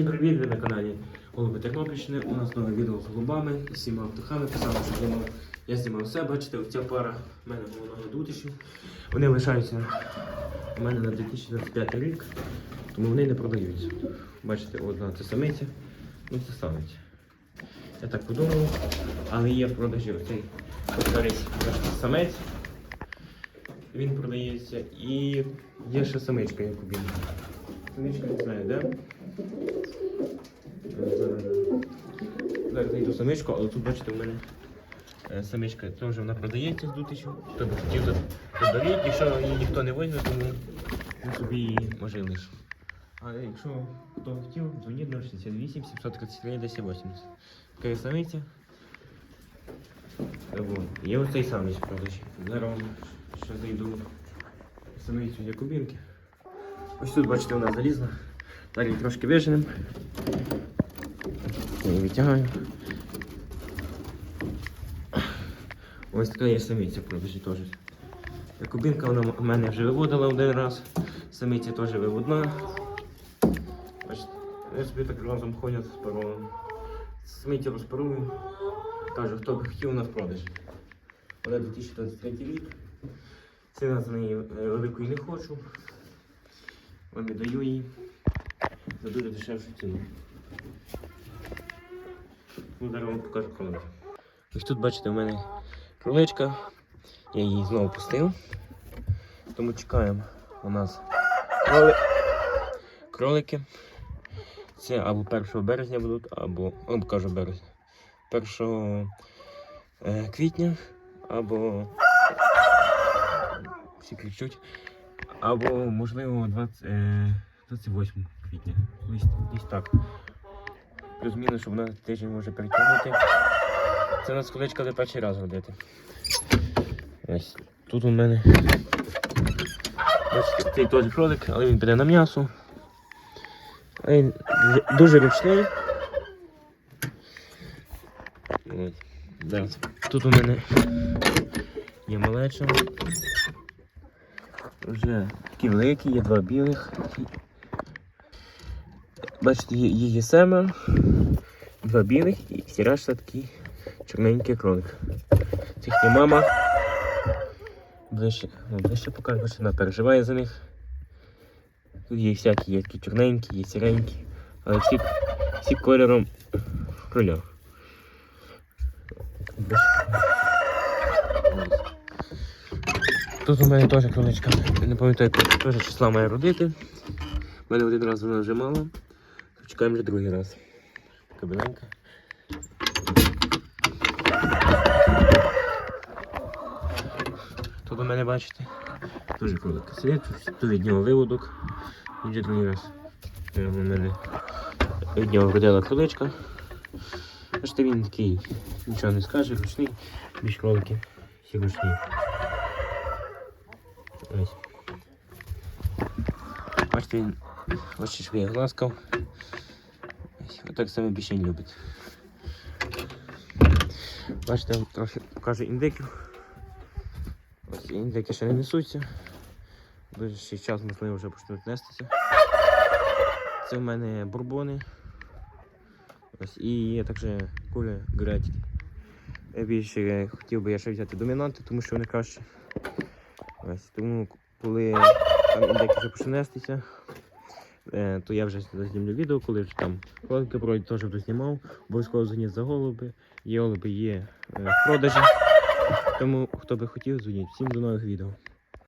Всім привіт, ви на каналі Голуби Тернопільщини. У нас нове відео з голубами і всіма птахами. Знімав. Я знімав все, бачите, ця пара в мене головного дутишів. Вони лишаються у мене на 2025 рік, тому вони не продаються. Бачите, одна це самиця, ну це самиця. Я так подумав, але є в продажі старий самець. Він продається і є ще самичка Якубін. Самичка не знаю, де. Зараз знайду самичку, але тут бачите, у мене е, самичка теж вона продається з 2000. Хто би хотів, то. Якщо її ніхто не візьме, то ми- ми собі її може лише. Але якщо хто хотів, дзвоніть 068 733 1080. Така самиця. Є оцей самець в продажі. Зараз ще зайду в самицю Якубінки. Ось тут, бачите, вона залізна. Далі трошки виженемо. Її витягаю. Ось така є самиця продажі теж. Якубінка вона в мене вже виводила один раз. Самиця теж виводна. Я собі так разом ходять з паролем. Самиця розпарую. Кажу, хто б хотів вона в продаж. Вона 2023 рік. Ціна за неї е, великої не хочу. Вам віддаю її за дуже дешевшу ціну. Ну, зараз вам покажу кролик. Ось тут бачите, у мене кроличка. Я її знову пустив. Тому чекаємо у нас кроли... кролики. Це або 1 березня будуть, або, або кажу березня. 1 е, квітня, або всі кричуть, або можливо 20, е, 28 квітня. Десь, десь так. Плюс-мінус, щоб вона тиждень може перетягнути. Це у нас колечка де перший раз родити. Ось тут у мене бачите, цей теж кролик, але він піде на м'ясо. Він дуже ручний. Ось. Тут у мене є малеча. Вже такі великі, є два білих. Бачите, їх семеро, два білих і всі решта такі чорненький кролик. Їхня мама. Ближче, ну, ближче покажу, бачите, вона переживає за них. Тут є всякі, є такі чорненькі, є сіренькі, але всі, всі кольором кроля. Тут у мене теж кроличка, не пам'ятаю, теж числа має родити. У мене один раз вона вже мала. Чекаємо вже другий раз. Така. Тут у мене бачите, дуже кролик сидить, тут від нього виводок. Він вже другий раз. Е, У мене від нього родила кроличка. Бачите, він такий, нічого не скаже, ручний, більш кролики, всі ручні. Ось. Бачите, він я гласкав. Ось, Отак саме більше не любить. Бачите, трохи покажу індиків. Ось індики ще не несуться. Дуже ще час, можливо, вже почнуть нестися. Це в мене бурбони. Ось, і є також куля гретики. Я більше хотів би я ще взяти домінанти, тому що вони краще. Ось, тому коли там індики вже почне е, то я вже знімлю відео, коли вже там кролики пройдуть, теж вже знімав. Обов'язково дзвоніть за голуби. Є голуби є е, в продажі. Тому хто би хотів, дзвоніть. Всім до нових відео.